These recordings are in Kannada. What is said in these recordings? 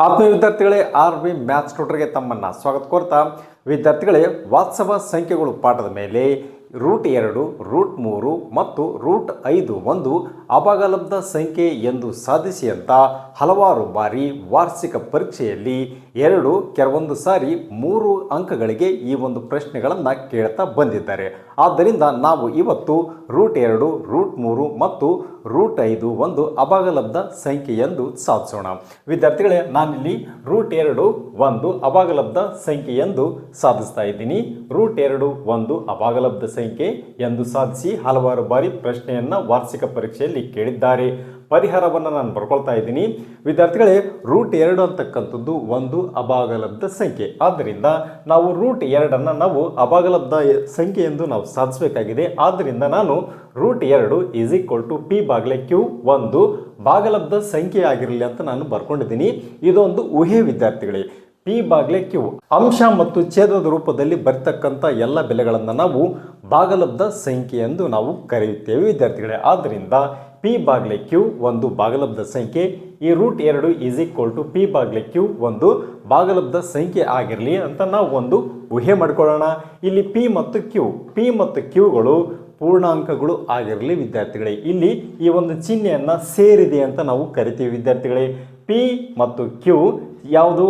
ಆತ್ಮೀಯ ವಿದ್ಯಾರ್ಥಿಗಳೇ ಆರ್ ಬಿ ಮ್ಯಾಥ್ಸ್ ಟ್ಯೂಟರ್ಗೆ ತಮ್ಮನ್ನು ಸ್ವಾಗತ ಕೋರ್ತಾ ವಿದ್ಯಾರ್ಥಿಗಳೇ ವಾಸ್ತವ ಸಂಖ್ಯೆಗಳು ಪಾಠದ ಮೇಲೆ ರೂಟ್ ಎರಡು, ರೂಟ್ ಮೂರು ಮತ್ತು ರೂಟ್ ಐದು ಒಂದು ಅಪಗಲಬ್ಧ ಸಂಖ್ಯೆ ಎಂದು ಸಾಧಿಸಿ ಅಂತ ಹಲವಾರು ಬಾರಿ ವಾರ್ಷಿಕ ಪರೀಕ್ಷೆಯಲ್ಲಿ ಎರಡು ಕೆಲವೊಂದು ಸಾರಿ ಮೂರು ಅಂಕಗಳಿಗೆ ಈ ಒಂದು ಪ್ರಶ್ನೆಗಳನ್ನು ಕೇಳ್ತಾ ಬಂದಿದ್ದಾರೆ. ಆದ್ದರಿಂದ ನಾವು ಇವತ್ತು ರೂಟ್ ಎರಡು, ರೂಟ್ ಮೂರು ಮತ್ತು ರೂಟ್ ಐದು ಒಂದು ಅಭಾಗಲಬ್ಧ ಸಂಖ್ಯೆ ಎಂದು ಸಾಧಿಸೋಣ. ವಿದ್ಯಾರ್ಥಿಗಳೇ, ನಾನಿಲ್ಲಿ ರೂಟ್ ಎರಡು, ಒಂದು ಅಭಾಗಲಬ್ಧ ಸಂಖ್ಯೆ ಎಂದು ಸಾಧಿಸ್ತಾ ಇದ್ದೀನಿ. ರೂಟ್ ಎರಡು, ಒಂದು ಅಭಾಗಲಬ್ಧ ಸಂಖ್ಯೆ ಎಂದು ಸಾಧಿಸಿ ಹಲವಾರು ಬಾರಿ ಪ್ರಶ್ನೆಯನ್ನು ವಾರ್ಷಿಕ ಪರೀಕ್ಷೆಯಲ್ಲಿ ಕೇಳಿದ್ದಾರೆ. ಪರಿಹಾರವನ್ನು ನಾನು ಬರ್ಕೊಳ್ತಾ ಇದ್ದೀನಿ. ವಿದ್ಯಾರ್ಥಿಗಳೇ ರೂಟ್ ಎರಡು ಅಂತಕ್ಕಂಥದ್ದು ಒಂದು ಅಭಾಗಲಬ್ಧ ಸಂಖ್ಯೆ. ಆದ್ದರಿಂದ ನಾವು ರೂಟ್ ಎರಡನ್ನು ನಾವು ಅಭಾಗಲಬ್ಧ ಸಂಖ್ಯೆ ಎಂದು ನಾವು ಸಾಧಿಸಬೇಕಾಗಿದೆ. ಆದ್ದರಿಂದ ನಾನು ರೂಟ್ ಎರಡು ಈಸ್ ಈಕ್ವಲ್ ಟು ಪಿ ಬಾಗಲೆ ಕ್ಯೂ ಒಂದು ಭಾಗಲಬ್ಧ ಸಂಖ್ಯೆ ಆಗಿರಲಿ ಅಂತ ನಾನು ಬರ್ಕೊಂಡಿದ್ದೀನಿ. ಇದೊಂದು ಊಹೆ ವಿದ್ಯಾರ್ಥಿಗಳೇ. ಪಿ ಬಾಗ್ಲೆ ಕ್ಯೂ. ಅಂಶ ಮತ್ತು ಛೇದದ ರೂಪದಲ್ಲಿ ಬರ್ತಕ್ಕಂಥ ಎಲ್ಲ ಬೆಲೆಗಳನ್ನು ನಾವು ಭಾಗಲಬ್ಧ ಸಂಖ್ಯೆ ಎಂದು ನಾವು ಕರೆಯುತ್ತೇವೆ, ವಿದ್ಯಾರ್ಥಿಗಳೇ. ಆದ್ದರಿಂದ ಪಿ ಬಾಗ್ಲೆ ಕ್ಯೂ ಒಂದು ಭಾಗಲಬ್ಧ ಸಂಖ್ಯೆ, ಈ ರೂಟ್ ಎರಡು ಈಸ್ ಈಕ್ವಲ್ ಟು ಪಿ ಬಾಗ್ಲೆ ಕ್ಯೂ ಒಂದು ಭಾಗಲಬ್ಧ ಸಂಖ್ಯೆ ಆಗಿರಲಿ ಅಂತ ನಾವು ಒಂದು ಊಹೆ ಮಾಡ್ಕೊಳ್ಳೋಣ. ಇಲ್ಲಿ ಪಿ ಮತ್ತು ಕ್ಯೂ, ಪಿ ಮತ್ತು ಕ್ಯೂಗಳು ಪೂರ್ಣಾಂಕಗಳು ಆಗಿರಲಿ ವಿದ್ಯಾರ್ಥಿಗಳೇ. ಇಲ್ಲಿ ಈ ಒಂದು ಚಿಹ್ನೆಯನ್ನು ಸೇರಿದೆ ಅಂತ ನಾವು ಕರಿತೀವಿ ವಿದ್ಯಾರ್ಥಿಗಳೇ. ಪಿ ಮತ್ತು ಕ್ಯೂ ಯಾವುದು?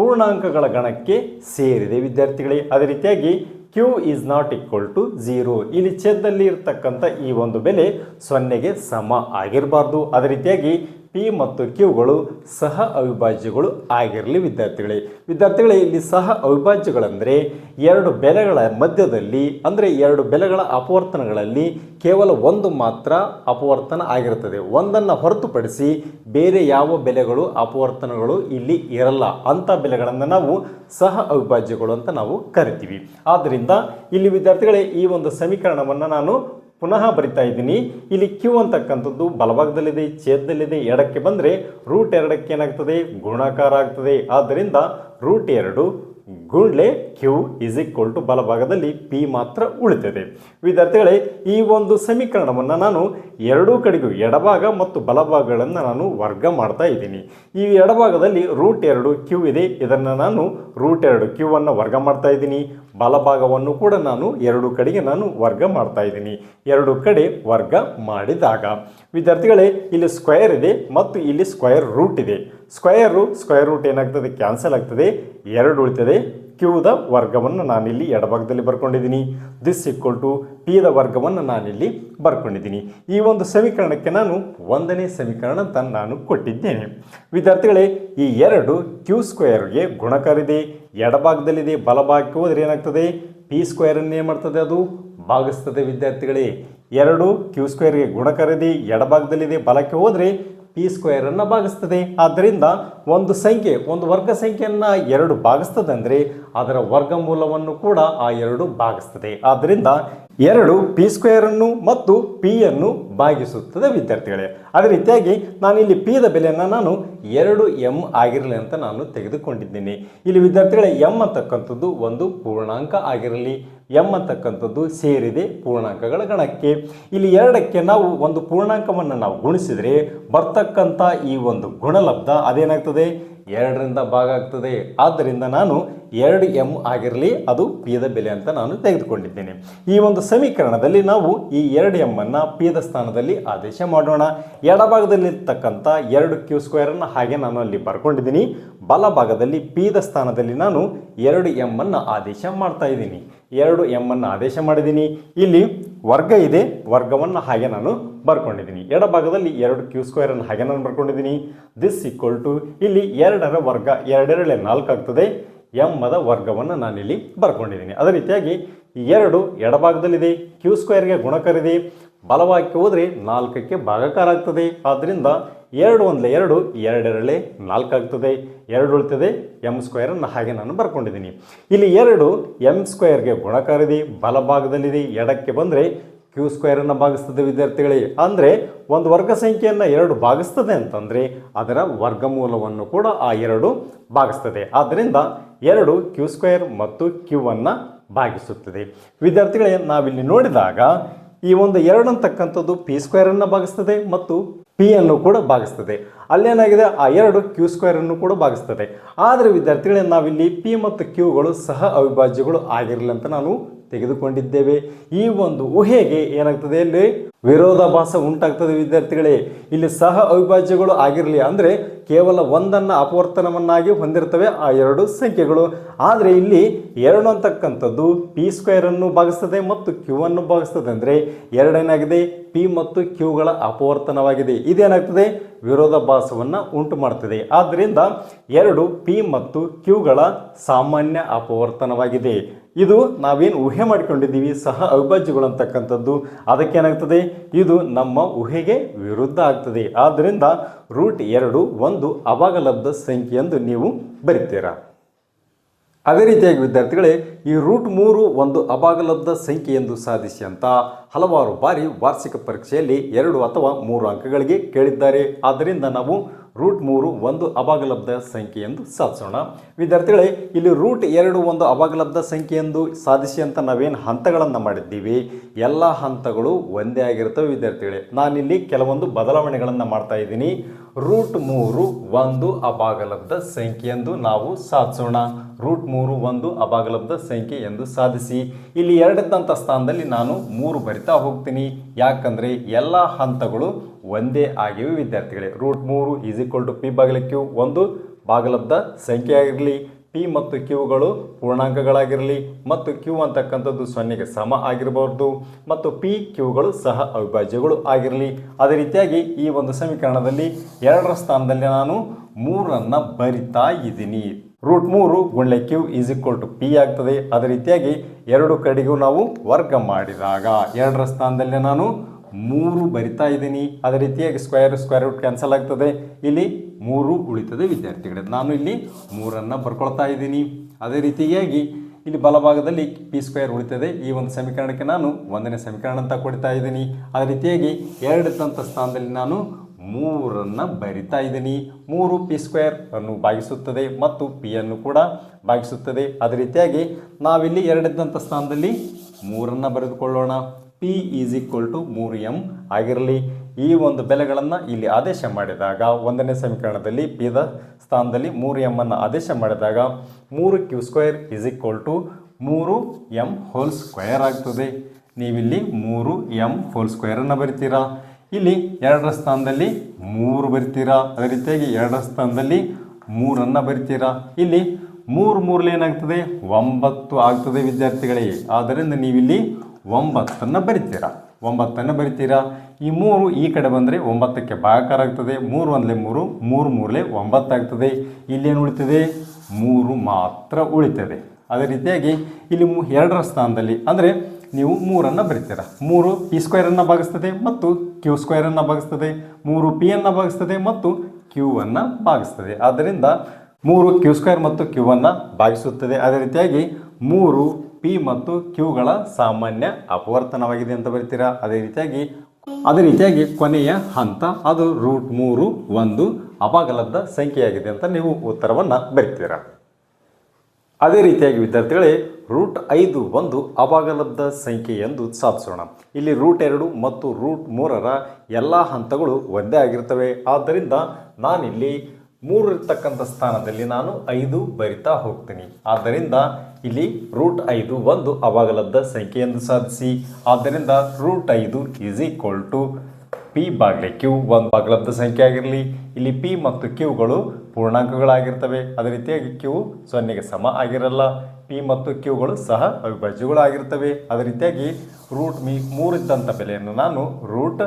ಪೂರ್ಣಾಂಕಗಳ ಗಣಕ್ಕೆ ಸೇರಿದೆ. ವಿದ್ಯಾರ್ಥಿಗಳೇ, ಅದೇ ರೀತಿಯಾಗಿ Q is not equal to zero ಇಲ್ಲಿ ಛೇದದಲ್ಲಿ ಇರತಕ್ಕಂಥ ಈ ಒಂದು ಬೆಲೆ ಸೊನ್ನೆಗೆ ಸಮ ಆಗಿರಬಾರ್ದು. ಅದೇ ರೀತಿಯಾಗಿ ಪಿ ಮತ್ತು ಕ್ಯೂಗಳು ಸಹ ಅವಿಭಾಜ್ಯಗಳು ಆಗಿರಲಿ ವಿದ್ಯಾರ್ಥಿಗಳೇ. ವಿದ್ಯಾರ್ಥಿಗಳೇ, ಇಲ್ಲಿ ಸಹ ಅವಿಭಾಜ್ಯಗಳಂದರೆ ಎರಡು ಬೆಲೆಗಳ ಮಧ್ಯದಲ್ಲಿ, ಅಂದರೆ ಎರಡು ಬೆಲೆಗಳ ಅಪವರ್ತನಗಳಲ್ಲಿ ಕೇವಲ ಒಂದು ಮಾತ್ರ ಅಪವರ್ತನ ಆಗಿರುತ್ತದೆ. ಒಂದನ್ನು ಹೊರತುಪಡಿಸಿ ಬೇರೆ ಯಾವ ಬೆಲೆಗಳು, ಅಪವರ್ತನಗಳು ಇಲ್ಲಿ ಇರಲ್ಲ. ಅಂಥ ಬೆಲೆಗಳನ್ನು ನಾವು ಸಹ ಅವಿಭಾಜ್ಯಗಳು ಅಂತ ನಾವು ಕರಿತೀವಿ. ಆದ್ದರಿಂದ ಇಲ್ಲಿ ವಿದ್ಯಾರ್ಥಿಗಳೇ, ಈ ಒಂದು ಸಮೀಕರಣವನ್ನು ನಾನು ಪುನಃ ಬರಿತಾ ಇದ್ದೀನಿ. ಇಲ್ಲಿ ಕ್ಯೂ ಅಂತಕ್ಕಂಥದ್ದು ಬಲಭಾಗದಲ್ಲಿದೆ, ಛೇದದಲ್ಲಿದೆ, ಎಡಕ್ಕೆ ಬಂದರೆ ರೂಟ್ ಎರಡಕ್ಕೆ ಏನಾಗ್ತದೆ? ಗುಣಾಕಾರ ಆಗ್ತದೆ. ಆದ್ದರಿಂದ ರೂಟ್ ಎರಡು ಗುಂಡ್ಲೆ ಕ್ಯೂ ಇಸ್ ಈಕ್ವಲ್ ಟು ಬಲಭಾಗದಲ್ಲಿ ಪಿ ಮಾತ್ರ ಉಳಿತದೆ. ವಿದ್ಯಾರ್ಥಿಗಳೇ, ಈ ಒಂದು ಸಮೀಕರಣವನ್ನು ನಾನು ಎರಡೂ ಕಡೆಗೂ ಎಡಭಾಗ ಮತ್ತು ಬಲಭಾಗಗಳನ್ನು ನಾನು ವರ್ಗ ಮಾಡ್ತಾ ಇದ್ದೀನಿ. ಈ ಎಡಭಾಗದಲ್ಲಿ ರೂಟ್ ಎರಡು ಕ್ಯೂ ಇದೆ. ಇದನ್ನು ನಾನು ರೂಟ್ ಎರಡು ಕ್ಯೂ ಅನ್ನು ವರ್ಗ ಮಾಡ್ತಾ ಇದ್ದೀನಿ. ಬಲಭಾಗವನ್ನು ಕೂಡ ನಾನು ಎರಡು ಕಡೆಗೆ ನಾನು ವರ್ಗ ಮಾಡ್ತಾ ಇದ್ದೀನಿ. ಎರಡು ಕಡೆ ವರ್ಗ ಮಾಡಿದಾಗ, ವಿದ್ಯಾರ್ಥಿಗಳೇ, ಇಲ್ಲಿ ಸ್ಕ್ವೇರ್ ಇದೆ ಮತ್ತು ಇಲ್ಲಿ ಸ್ಕ್ವೇರ್ ರೂಟ್ ಇದೆ. ಸ್ಕ್ವಯರು ಸ್ಕ್ವೇರ್ ರೂಟ್ ಏನಾಗ್ತದೆ? ಕ್ಯಾನ್ಸಲ್ ಆಗ್ತದೆ. ಎರಡು ಉಳಿತದೆ. ಕ್ಯೂದ ವರ್ಗವನ್ನು ನಾನಿಲ್ಲಿ ಎಡಭಾಗದಲ್ಲಿ ಬರ್ಕೊಂಡಿದ್ದೀನಿ. ದಿಸ್ ಈಕ್ವಲ್ ಟು ಪಿದ ವರ್ಗವನ್ನು ನಾನಿಲ್ಲಿ ಬರ್ಕೊಂಡಿದ್ದೀನಿ. ಈ ಒಂದು ಸಮೀಕರಣಕ್ಕೆ ನಾನು ಒಂದನೇ ಸಮೀಕರಣ ಅಂತ ನಾನು ಕೊಟ್ಟಿದ್ದೇನೆ. ವಿದ್ಯಾರ್ಥಿಗಳೇ, ಈ ಎರಡು ಕ್ಯೂ ಸ್ಕ್ವೇರ್ಗೆ ಗುಣಕಾರಿದೆ. ಎಡಭಾಗದಲ್ಲಿದೆ, ಬಲಭಾಗಕ್ಕೆ ಹೋದರೆ ಏನಾಗ್ತದೆ? ಪಿ ಸ್ಕ್ವೇರನ್ನು ಏನು ಮಾಡ್ತದೆ ಅದು. ಭಾಗಿಸ್ತದೆ ವಿದ್ಯಾರ್ಥಿಗಳೇ. ಎರಡು ಕ್ಯೂ ಸ್ಕ್ವೇರ್ಗೆ ಗುಣಕಾರಿದೆ, ಎಡಭಾಗದಲ್ಲಿದೆ, ಬಲಕ್ಕೆ ಹೋದರೆ ಪಿ ಸ್ಕ್ವೇರನ್ನು ಭಾಗಿಸ್ತದೆ. ಆದ್ದರಿಂದ ಒಂದು ಸಂಖ್ಯೆ, ಒಂದು ವರ್ಗ ಸಂಖ್ಯೆಯನ್ನು ಎರಡು ಭಾಗಿಸ್ತದೆ ಅಂದರೆ ಅದರ ವರ್ಗಮೂಲವನ್ನು ಕೂಡ ಆ ಎರಡು ಭಾಗಿಸ್ತದೆ. ಆದ್ದರಿಂದ ಎರಡು ಪಿ ಸ್ಕ್ವೇರನ್ನು ಮತ್ತು ಪಿಯನ್ನು ಭಾಗಿಸುತ್ತದೆ ವಿದ್ಯಾರ್ಥಿಗಳೇ. ಅದೇ ರೀತಿಯಾಗಿ ನಾನು ಇಲ್ಲಿ ಪಿದ ಬೆಲೆಯನ್ನು ನಾನು ಎರಡು ಎಂ ಆಗಿರಲಿ ಅಂತ ನಾನು ತೆಗೆದುಕೊಂಡಿದ್ದೀನಿ. ಇಲ್ಲಿ ವಿದ್ಯಾರ್ಥಿಗಳೇ ಎಂ ಅಂತಕ್ಕಂಥದ್ದು ಒಂದು ಪೂರ್ಣಾಂಕ ಆಗಿರಲಿ ಎಂ ಅಂತಕ್ಕಂಥದ್ದು ಸೇರಿದೆ ಪೂರ್ಣಾಂಕಗಳ ಗಣಕ್ಕೆ. ಇಲ್ಲಿ ಎರಡಕ್ಕೆ ನಾವು ಒಂದು ಪೂರ್ಣಾಂಕವನ್ನು ನಾವು ಗುಣಿಸಿದರೆ ಬರ್ತಕ್ಕಂಥ ಈ ಒಂದು ಗುಣಲಬ್ಧ ಅದೇನಾಗ್ತದೆ? ಎರಡರಿಂದ ಭಾಗ ಆಗ್ತದೆ. ಆದ್ದರಿಂದ ನಾನು ಎರಡು ಎಂ ಆಗಿರಲಿ, ಅದು ಪಿಯದ ಬೆಲೆ ಅಂತ ನಾನು ತೆಗೆದುಕೊಂಡಿದ್ದೇನೆ. ಈ ಒಂದು ಸಮೀಕರಣದಲ್ಲಿ ನಾವು ಈ ಎರಡು ಎಮ್ಮನ್ನು ಪಿದ ಸ್ಥಾನದಲ್ಲಿ ಆದೇಶ ಮಾಡೋಣ. ಎಡಭಾಗದಲ್ಲಿರ್ತಕ್ಕಂಥ ಎರಡು ಕ್ಯೂ ಸ್ಕ್ವೇರನ್ನು ಹಾಗೆ ನಾನು ಅಲ್ಲಿ ಬರ್ಕೊಂಡಿದ್ದೀನಿ. ಬಲಭಾಗದಲ್ಲಿ ಪಿಯದ ಸ್ಥಾನದಲ್ಲಿ ನಾನು ಎರಡು ಎಮ್ಮನ್ನು ಆದೇಶ ಮಾಡ್ತಾ ಇದ್ದೀನಿ. ಎರಡು ಎಮ್ಮನ್ನು ಆದೇಶ ಮಾಡಿದ್ದೀನಿ. ಇಲ್ಲಿ ವರ್ಗ ಇದೆ. ವರ್ಗವನ್ನು ಹಾಗೆ ನಾನು ಬರ್ಕೊಂಡಿದ್ದೀನಿ. ಎಡಭಾಗದಲ್ಲಿ ಎರಡು ಕ್ಯೂ ಸ್ಕ್ವೇರನ್ನು ಹಾಗೆ ನಾನು ಬರ್ಕೊಂಡಿದ್ದೀನಿ. ದಿಸ್ ಈಕ್ವಲ್ ಟು ಇಲ್ಲಿ ಎರಡರ ವರ್ಗ ಎರಡೆರಳೆ ನಾಲ್ಕು ಆಗ್ತದೆ. ಎಂಬದ ವರ್ಗವನ್ನು ನಾನಿಲ್ಲಿ ಬರ್ಕೊಂಡಿದ್ದೀನಿ. ಅದೇ ರೀತಿಯಾಗಿ ಎರಡು ಎಡಭಾಗದಲ್ಲಿದೆ. ಕ್ಯೂ ಸ್ಕ್ವೇರ್ಗೆ ಗುಣಕರಿದೆ. ಬಲವಾಗಿ ಹೋದರೆ ನಾಲ್ಕಕ್ಕೆ ಭಾಗಕಾರ ಆಗ್ತದೆ. ಆದ್ದರಿಂದ ಎರಡು ಒಂದಲೆ ಎರಡು, ಎರಡೆರಳೆ ನಾಲ್ಕು ಆಗ್ತದೆ. ಎರಡು ಉಳಿತದೆ. ಎಂ ಸ್ಕ್ವೇರನ್ನು ಹಾಗೆ ನಾನು ಬರ್ಕೊಂಡಿದ್ದೀನಿ. ಇಲ್ಲಿ ಎರಡು ಎಂ ಸ್ಕ್ವೇರ್ಗೆ ಗುಣಕಾರಿದೆ. ಬಲಭಾಗದಲ್ಲಿದೆ. ಎಡಕ್ಕೆ ಬಂದರೆ ಕ್ಯೂ ಸ್ಕ್ವೇರನ್ನು ಭಾಗಿಸ್ತದೆ ವಿದ್ಯಾರ್ಥಿಗಳೇ. ಅಂದರೆ ಒಂದು ವರ್ಗ ಸಂಖ್ಯೆಯನ್ನು ಎರಡು ಭಾಗಿಸ್ತದೆ ಅಂತಂದರೆ ಅದರ ವರ್ಗಮೂಲವನ್ನು ಕೂಡ ಆ ಎರಡು ಭಾಗಿಸ್ತದೆ. ಆದ್ದರಿಂದ ಎರಡು ಕ್ಯೂ ಸ್ಕ್ವೇರ್ ಮತ್ತು ಕ್ಯೂ ಅನ್ನು ಭಾಗಿಸುತ್ತದೆ. ವಿದ್ಯಾರ್ಥಿಗಳೇ, ನಾವಿಲ್ಲಿ ನೋಡಿದಾಗ ಈ ಒಂದು ಎರಡು ಅಂತಕ್ಕಂಥದ್ದು ಪಿ ಸ್ಕ್ವೇರನ್ನು ಭಾಗಿಸ್ತದೆ ಮತ್ತು ಪಿ ಅನ್ನು ಕೂಡ ಭಾಗಿಸ್ತದೆ. ಅಲ್ಲೇನಾಗಿದೆ ಆ ಎರಡು ಕ್ಯೂ ಸ್ಕ್ವೇರನ್ನು ಕೂಡ ಭಾಗಿಸ್ತದೆ. ಆದರೆ ವಿದ್ಯಾರ್ಥಿಗಳೇ, ನಾವಿಲ್ಲಿ ಪಿ ಮತ್ತು ಕ್ಯೂಗಳು ಸಹ ಅವಿಭಾಜ್ಯಗಳು ಆಗಿರಲಿ ಅಂತ ನಾನು ತೆಗೆದುಕೊಂಡಿದ್ದೇವೆ. ಈ ಒಂದು ಊಹೆಗೆ ಏನಾಗ್ತದೆ ಇಲ್ಲಿ? ವಿರೋಧಾಭಾಸ ಉಂಟಾಗ್ತದೆ ವಿದ್ಯಾರ್ಥಿಗಳೇ. ಇಲ್ಲಿ ಸಹ ಅವಿಭಾಜ್ಯಗಳು ಆಗಿರಲಿ ಅಂದರೆ ಕೇವಲ ಒಂದನ್ನು ಅಪವರ್ತನವನ್ನಾಗಿ ಹೊಂದಿರ್ತವೆ, ಆ ಎರಡು ಸಂಖ್ಯೆಗಳು. ಆದರೆ ಇಲ್ಲಿ ಎರಡು ಅಂತಕ್ಕಂಥದ್ದು ಪಿ ಸ್ಕ್ವೇರನ್ನು ಭಾಗಿಸ್ತದೆ ಮತ್ತು ಕ್ಯೂ ಅನ್ನು ಭಾಗಿಸ್ತದೆ ಅಂದರೆ ಎರಡೇನಾಗಿದೆ ಪಿ ಮತ್ತು ಕ್ಯೂಗಳ ಅಪವರ್ತನವಾಗಿದೆ. ಇದೇನಾಗ್ತದೆ? ವಿರೋಧಾಭಾಸವನ್ನು ಉಂಟು ಮಾಡ್ತದೆ. ಆದ್ದರಿಂದ ಎರಡು ಪಿ ಮತ್ತು ಕ್ಯೂಗಳ ಸಾಮಾನ್ಯ ಅಪವರ್ತನವಾಗಿದೆ. ಇದು ನಾವೇನು ಊಹೆ ಮಾಡಿಕೊಂಡಿದ್ದೀವಿ, ಸಹ ಅವಿಭಾಜ್ಯಗಳು ಅಂತಕ್ಕಂಥದ್ದು ಅದಕ್ಕೇನಾಗ್ತದೆ ಇದು ನಮ್ಮ ಊಹೆಗೆ ವಿರುದ್ಧ ಆಗ್ತದೆ. ಆದ್ದರಿಂದ ರೂಟ್ ಎರಡು ಒಂದು ಅಭಾಗಲಬ್ಧ ಸಂಖ್ಯೆ ಎಂದು ನೀವು ಬರಿತೀರಾ? ಅದೇ ರೀತಿಯಾಗಿ ವಿದ್ಯಾರ್ಥಿಗಳೇ, ಈ ರೂಟ್ ಮೂರು ಒಂದು ಅಭಾಗಲಬ್ಧ ಸಂಖ್ಯೆ ಎಂದು ಸಾಧಿಸಿ ಅಂತ ಹಲವಾರು ಬಾರಿ ವಾರ್ಷಿಕ ಪರೀಕ್ಷೆಯಲ್ಲಿ ಎರಡು ಅಥವಾ ಮೂರು ಅಂಕಗಳಿಗೆ ಕೇಳಿದ್ದಾರೆ. ಆದ್ದರಿಂದ ನಾವು ರೂಟ್ ಮೂರು ಒಂದು ಅಭಾಗಲಬ್ಧ ಸಂಖ್ಯೆ ಎಂದು ಸಾಧಿಸೋಣ. ವಿದ್ಯಾರ್ಥಿಗಳೇ, ಇಲ್ಲಿ ರೂಟ್ ಎರಡು ಒಂದು ಅಭಾಗಲಬ್ಧ ಸಂಖ್ಯೆ ಎಂದು ಸಾಧಿಸಿ ಅಂತ ನಾವೇನು ಹಂತಗಳನ್ನು ಮಾಡಿದ್ದೀವಿ? ಎಲ್ಲ ಹಂತಗಳು ಒಂದೇ ಆಗಿರ್ತವೆ ವಿದ್ಯಾರ್ಥಿಗಳೇ. ನಾನಿಲ್ಲಿ ಕೆಲವೊಂದು ಬದಲಾವಣೆಗಳನ್ನು ಮಾಡ್ತಾ ಇದ್ದೀನಿ. ರೂಟ್ ಮೂರು ಒಂದು ಅಭಾಗಲಬ್ಧ ಸಂಖ್ಯೆ ಎಂದು ನಾವು ಸಾಧಿಸೋಣ. ರೂಟ್ ಮೂರು ಒಂದು ಅಭಾಗಲಬ್ಧ ಸಂಖ್ಯೆ ಎಂದು ಸಾಧಿಸಿ. ಇಲ್ಲಿ ಎರಡಿದ್ದಂಥ ಸ್ಥಾನದಲ್ಲಿ ನಾನು ಮೂರು ಬರಿತಾ ಹೋಗ್ತೀನಿ. ಯಾಕಂದರೆ ಎಲ್ಲ ಹಂತಗಳು ಒಂದೇ ಆಗಿವೆ ವಿದ್ಯಾರ್ಥಿಗಳೇ. ರೂಟ್ ಮೂರು ಈಸ್ ಈಕ್ವಲ್ ಟು ಪಿ ಬಾಗಿಲ ಕ್ಯೂ ಒಂದು ಬಾಗಲಬ್ಧ ಸಂಖ್ಯೆ ಆಗಿರಲಿ ಪಿ ಮತ್ತು ಕ್ಯೂಗಳು ಪೂರ್ಣಾಂಕಗಳಾಗಿರಲಿ, ಮತ್ತು ಕ್ಯೂ ಅಂತಕ್ಕಂಥದ್ದು ಸೊನ್ನೆಗೆ ಸಮ ಆಗಿರಬಾರ್ದು, ಮತ್ತು ಪಿ ಕ್ಯೂಗಳು ಸಹ ಅವಿಭಾಜ್ಯಗಳು ಆಗಿರಲಿ. ಅದೇ ರೀತಿಯಾಗಿ ಈ ಒಂದು ಸಮೀಕರಣದಲ್ಲಿ ಎರಡರ ಸ್ಥಾನದಲ್ಲಿ ನಾನು ಮೂರನ್ನು ಬರಿತಾ ಇದ್ದೀನಿ. ರೂಟ್ ಮೂರು ಗುಂಡ್ಲೆ Q is equal to P ಆಗ್ತದೆ. ಅದೇ ರೀತಿಯಾಗಿ ಎರಡು ಕಡೆಗೂ ನಾವು ವರ್ಗ ಮಾಡಿದಾಗ ಎರಡರ ಸ್ಥಾನದಲ್ಲಿ ನಾನು ಮೂರು ಬರಿತಾ ಇದ್ದೀನಿ. ಅದೇ ರೀತಿಯಾಗಿ ಸ್ಕ್ವೇರ್ ಸ್ಕ್ವೇರ್ ರೂಟ್ ಕ್ಯಾನ್ಸಲ್ ಆಗ್ತದೆ. ಇಲ್ಲಿ ಮೂರು ಉಳಿತದೆ ವಿದ್ಯಾರ್ಥಿಗಳೇ. ನಾನು ಇಲ್ಲಿ ಮೂರನ್ನು ಬರ್ಕೊಳ್ತಾ ಇದ್ದೀನಿ. ಅದೇ ರೀತಿಯಾಗಿ ಇಲ್ಲಿ ಬಲಭಾಗದಲ್ಲಿ ಪಿ ಸ್ಕ್ವೇರ್ ಉಳಿತದೆ. ಈ ಒಂದು ಸಮೀಕರಣಕ್ಕೆ ನಾನು ಒಂದನೇ ಸಮೀಕರಣ ಅಂತ ಕೊಡ್ತಾ ಇದ್ದೀನಿ. ಅದೇ ರೀತಿಯಾಗಿ ಎರಡು ಸ್ಥಾನದಲ್ಲಿ ನಾನು ಮೂರನ್ನು ಬರಿತಾ ಇದ್ದೀನಿ. ಮೂರು ಪಿ ಸ್ಕ್ವೇರ್ ಅನ್ನು ಭಾಗಿಸುತ್ತದೆ ಮತ್ತು ಪಿಯನ್ನು ಕೂಡ ಭಾಗಿಸುತ್ತದೆ. ಅದೇ ರೀತಿಯಾಗಿ ನಾವಿಲ್ಲಿ ಎರಡಿದ್ದಂಥ ಸ್ಥಾನದಲ್ಲಿ ಮೂರನ್ನು ಬರೆದುಕೊಳ್ಳೋಣ. ಪಿ ಈಸ್ ಈಕ್ವಲ್ ಟು ಮೂರು ಎಂ ಆಗಿರಲಿ. ಈ ಒಂದು ಬೆಲೆಗಳನ್ನು ಇಲ್ಲಿ ಆದೇಶ ಮಾಡಿದಾಗ ಒಂದನೇ ಸಮೀಕರಣದಲ್ಲಿ ಪಿದ ಸ್ಥಾನದಲ್ಲಿ ಮೂರು ಎಂ ಅನ್ನು ಆದೇಶ ಮಾಡಿದಾಗ ಮೂರು Q square is equal to ಮೂರು ಎಂ ಹೋಲ್ ಸ್ಕ್ವೇರ್ ಆಗ್ತದೆ. ನೀವಿಲ್ಲಿ ಮೂರು ಎಂ ಹೋಲ್ ಸ್ಕ್ವೇರನ್ನು ಬರಿತೀರಾ? ಇಲ್ಲಿ ಎರಡರ ಸ್ಥಾನದಲ್ಲಿ ಮೂರು ಬರಿತೀರಾ? ಅದೇ ರೀತಿಯಾಗಿ ಎರಡರ ಸ್ಥಾನದಲ್ಲಿ ಮೂರನ್ನು ಬರಿತೀರಾ? ಇಲ್ಲಿ ಮೂರು ಮೂರಲ್ಲಿ ಏನಾಗ್ತದೆ? ಒಂಬತ್ತು ಆಗ್ತದೆ ವಿದ್ಯಾರ್ಥಿಗಳೇ. ಆದ್ದರಿಂದ ನೀವಿಲ್ಲಿ ಒಂಬತ್ತನ್ನು ಬರಿತೀರಾ. ಒಂಬತ್ತನ್ನು ಬರಿತೀರಾ. ಈ ಮೂರು ಈ ಕಡೆ ಬಂದರೆ ಒಂಬತ್ತಕ್ಕೆ ಭಾಗಾಕಾರ ಆಗ್ತದೆ ಮೂರು ಒಂದಲೇ ಮೂರು ಮೂರು ಮೂರಲೆ ಒಂಬತ್ತಾಗ್ತದೆ. ಇಲ್ಲೇನು ಉಳಿತದೆ? ಮೂರು ಮಾತ್ರ ಉಳಿತದೆ. ಅದೇ ರೀತಿಯಾಗಿ ಇಲ್ಲಿ ಎರಡರ ಸ್ಥಾನದಲ್ಲಿ ಅಂದರೆ ನೀವು ಮೂರನ್ನು ಬರಿತೀರ. ಮೂರು ಪಿ ಸ್ಕ್ವೇರನ್ನು ಭಾಗಿಸ್ತದೆ ಮತ್ತು ಕ್ಯೂ ಸ್ಕ್ವೇರನ್ನು ಭಾಗಿಸ್ತದೆ. ಮೂರು ಪಿಯನ್ನು ಭಾಗಿಸ್ತದೆ ಮತ್ತು ಕ್ಯೂ ಅನ್ನು ಭಾಗಿಸ್ತದೆ. ಆದ್ದರಿಂದ ಮೂರು ಕ್ಯೂ ಸ್ಕ್ವೇರ್ ಮತ್ತು ಕ್ಯೂ ಅನ್ನು ಭಾಗಿಸುತ್ತದೆ. ಅದೇ ರೀತಿಯಾಗಿ ಮೂರು ಪಿ ಮತ್ತು ಕ್ಯೂಗಳ ಸಾಮಾನ್ಯ ಅಪವರ್ತನವಾಗಿದೆ ಅಂತ ಬರಿತೀರಾ? ಅದೇ ರೀತಿಯಾಗಿ ಅದೇ ರೀತಿಯಾಗಿ ಕೊನೆಯ ಹಂತ, ಅದು ರೂಟ್ ಮೂರು, ಒಂದು ಅಪಾಗಲದ ಸಂಖ್ಯೆಯಾಗಿದೆ ಅಂತ ನೀವು ಉತ್ತರವನ್ನು ಬರಿತೀರಾ? ಅದೇ ರೀತಿಯಾಗಿ ವಿದ್ಯಾರ್ಥಿಗಳೇ ರೂಟ್ ಐದು, ಒಂದು ಅಭಾಗಲಬ್ಧ ಸಂಖ್ಯೆ ಎಂದು ಸಾಧಿಸೋಣ. ಇಲ್ಲಿ ರೂಟ್ ಎರಡು ಮತ್ತು ರೂಟ್ ಮೂರರ ಎಲ್ಲ ಹಂತಗಳು ಒಂದೇ ಆಗಿರ್ತವೆ. ಆದ್ದರಿಂದ ನಾನಿಲ್ಲಿ ಮೂರು ಇರ್ತಕ್ಕಂಥ ಸ್ಥಾನದಲ್ಲಿ ನಾನು ಐದು ಬರಿತಾ ಹೋಗ್ತೀನಿ. ಆದ್ದರಿಂದ ಇಲ್ಲಿ ರೂಟ್ ಐದು ಒಂದು ಅವಾಗಲದ್ದ ಸಂಖ್ಯೆ ಎಂದು ಸಾಧಿಸಿ. ಆದ್ದರಿಂದ ರೂಟ್ ಐದು ಈಸ್ ಈಕ್ವಲ್ ಟು ಪಿ ಬಾಗ್ಲೆ ಕ್ಯೂ ಒಂದು ಭಾಗಲಬ್ಧ ಸಂಖ್ಯೆ ಆಗಿರಲಿ. ಇಲ್ಲಿ ಪಿ ಮತ್ತು ಕ್ಯೂಗಳು ಪೂರ್ಣಾಂಕಗಳಾಗಿರ್ತವೆ. ಅದೇ ರೀತಿಯಾಗಿ ಕ್ಯೂ ಸೊನ್ನೆಗೆ ಸಮ ಆಗಿರಲ್ಲ. ಪಿ ಮತ್ತು ಕ್ಯೂಗಳು ಸಹ ಅವಿಭಾಜ್ಯಗಳು ಆಗಿರ್ತವೆ ಅದೇ ರೀತಿಯಾಗಿ ರೂಟ್ ಮೀ ಮೂರಿದ್ದಂಥ ಬೆಲೆಯನ್ನು ನಾನು ರೂಟ್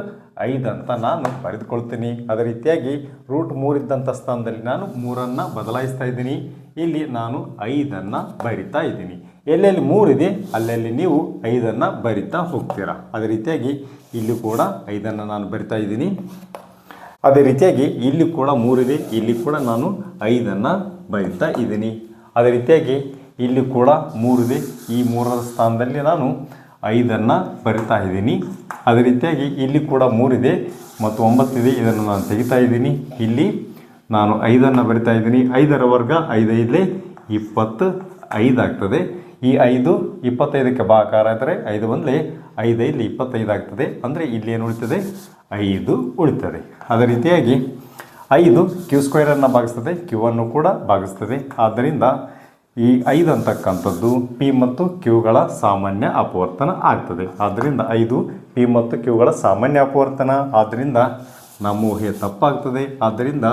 ಐದು ಅಂತ ನಾನು ಬರೆದುಕೊಳ್ತೀನಿ. ಅದೇ ರೀತಿಯಾಗಿ ರೂಟ್ ಮೂರಿದ್ದಂಥ ಸ್ಥಾನದಲ್ಲಿ ನಾನು ಮೂರನ್ನು ಬದಲಾಯಿಸ್ತಾ ಇದ್ದೀನಿ. ಇಲ್ಲಿ ನಾನು ಐದನ್ನು ಬರಿತಾ ಇದ್ದೀನಿ. ಎಲ್ಲೆಲ್ಲಿ ಮೂರಿದೆ ಅಲ್ಲೆಲ್ಲಿ ನೀವು ಐದನ್ನು ಬರಿತಾ ಹೋಗ್ತೀರಾ. ಅದೇ ರೀತಿಯಾಗಿ ಇಲ್ಲಿ ಕೂಡ ಐದನ್ನು ನಾನು ಬರಿತಾ ಇದ್ದೀನಿ. ಅದೇ ರೀತಿಯಾಗಿ ಇಲ್ಲಿ ಕೂಡ ಮೂರಿದೆ ಇಲ್ಲಿ ಕೂಡ ನಾನು ಐದನ್ನು ಬರಿತಾ ಇದ್ದೀನಿ. ಅದೇ ರೀತಿಯಾಗಿ ಇಲ್ಲಿ ಕೂಡ ಮೂರಿದೆ ಈ ಮೂರರ ಸ್ಥಾನದಲ್ಲಿ ನಾನು ಐದನ್ನು ಬರಿತಾ ಇದ್ದೀನಿ. ಅದೇ ರೀತಿಯಾಗಿ ಇಲ್ಲಿ ಕೂಡ ಮೂರಿದೆ ಮತ್ತು ಒಂಬತ್ತಿದೆ. ಇದನ್ನು ನಾನು ತೆಗಿತಾ ಇದ್ದೀನಿ. ಇಲ್ಲಿ ನಾನು ಐದನ್ನು ಬರಿತಾ ಇದ್ದೀನಿ. ಐದರ ವರ್ಗ ಐದೈದಲೇ ಇಪ್ಪತ್ತು ಐದಾಗ್ತದೆ ಈ ಐದು ಇಪ್ಪತ್ತೈದಕ್ಕೆ ಬಾಕಾರ ಆದರೆ ಐದು ಬಂದರೆ ಐದೈದು ಇಪ್ಪತ್ತೈದು ಆಗ್ತದೆ. ಅಂದರೆ ಇಲ್ಲಿ ಏನು ಉಳಿತದೆ? ಐದು ಉಳಿತದೆ. ಅದೇ ರೀತಿಯಾಗಿ ಐದು ಕ್ಯೂ ಸ್ಕ್ವೇರನ್ನು ಭಾಗಿಸ್ತದೆ. ಕ್ಯೂ ಅನ್ನು ಕೂಡ ಭಾಗಿಸ್ತದೆ. ಆದ್ದರಿಂದ ಈ ಐದು ಅಂತಕ್ಕಂಥದ್ದು ಪಿ ಮತ್ತು ಕ್ಯೂಗಳ ಸಾಮಾನ್ಯ ಅಪವರ್ತನ ಆಗ್ತದೆ. ಆದ್ದರಿಂದ ಐದು, ಪಿ ಮತ್ತು ಕ್ಯೂಗಳ ಸಾಮಾನ್ಯ ಅಪವರ್ತನ. ಆದ್ದರಿಂದ ನಮ್ಮ ಊಹೆ ತಪ್ಪಾಗ್ತದೆ. ಆದ್ದರಿಂದ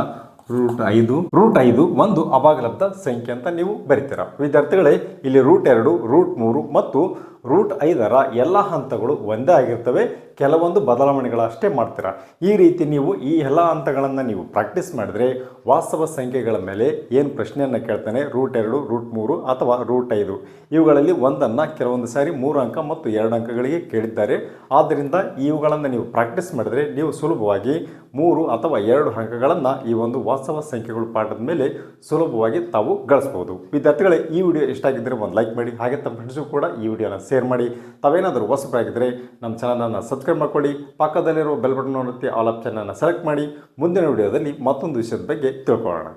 ರೂಟ್ ಐದು ರೂಟ್ ಐದು ಒಂದು ಅಭಾಗಲಬ್ಧ ಸಂಖ್ಯೆ ಅಂತ ನೀವು ಬರಿತೀರ. ವಿದ್ಯಾರ್ಥಿಗಳೇ, ಇಲ್ಲಿ ರೂಟ್ ಎರಡು, ರೂಟ್ ಮೂರು ಮತ್ತು ರೂಟ್ ಐದರ ಎಲ್ಲ ಹಂತಗಳು ಒಂದೇ ಆಗಿರ್ತವೆ. ಕೆಲವೊಂದು ಬದಲಾವಣೆಗಳಷ್ಟೇ ಮಾಡ್ತೀರಾ? ಈ ರೀತಿ ನೀವು ಈ ಎಲ್ಲ ಹಂತಗಳನ್ನು ನೀವು ಪ್ರಾಕ್ಟೀಸ್ ಮಾಡಿದ್ರೆ ವಾಸ್ತವ ಸಂಖ್ಯೆಗಳ ಮೇಲೆ ಏನು ಪ್ರಶ್ನೆಯನ್ನು ಕೇಳ್ತಾನೆ? ರೂಟ್ ಎರಡು, ರೂಟ್ ಮೂರು ಅಥವಾ ರೂಟ್ ಐದು? ಇವುಗಳಲ್ಲಿ ಒಂದನ್ನು ಕೆಲವೊಂದು ಸಾರಿ ಮೂರು ಅಂಕ ಮತ್ತು ಎರಡು ಅಂಕಗಳಿಗೆ ಕೇಳಿದ್ದಾರೆ. ಆದ್ದರಿಂದ ಇವುಗಳನ್ನು ನೀವು ಪ್ರಾಕ್ಟೀಸ್ ಮಾಡಿದ್ರೆ ನೀವು ಸುಲಭವಾಗಿ ಮೂರು ಅಥವಾ ಎರಡು ಅಂಕಗಳನ್ನು ಈ ಒಂದು ವಾಸ್ತವ ಸಂಖ್ಯೆಗಳು ಪಾಠದ ಮೇಲೆ ಸುಲಭವಾಗಿ ತಾವು ಗಳಿಸ್ಬೋದು ವಿದ್ಯಾರ್ಥಿಗಳೇ, ಈ ವಿಡಿಯೋ ಇಷ್ಟ ಆಗಿದ್ದರೆ ಒಂದು ಲೈಕ್ ಮಾಡಿ. ಹಾಗೆ ತಮ್ಮ ಫ್ರೆಂಡ್ಸು ಕೂಡ ಈ ವಿಡಿಯೋನ ಶೇರ್ ಮಾಡಿ. ತಾವೇನಾದರೂ ಹೊಸಬರಾಗಿದ್ದರೆ ನಮ್ಮ ಚಾನಲನ್ನು ಸಬ್ಸ್ಕ್ರೈಬ್ ಮಾಡಿಕೊಳ್ಳಿ. ಪಕ್ಕದಲ್ಲಿರುವ ಬೆಲ್ ಬಟನ್ ಒತ್ತಿ ಆಲ್ ಆಪ್ಷನನ್ನು ಸೆಲೆಕ್ಟ್ ಮಾಡಿ. ಮುಂದಿನ ವಿಡಿಯೋದಲ್ಲಿ ಮತ್ತೊಂದು ವಿಷಯದ ಬಗ್ಗೆ ತಿಳ್ಕೊಳ್ಳೋಣ.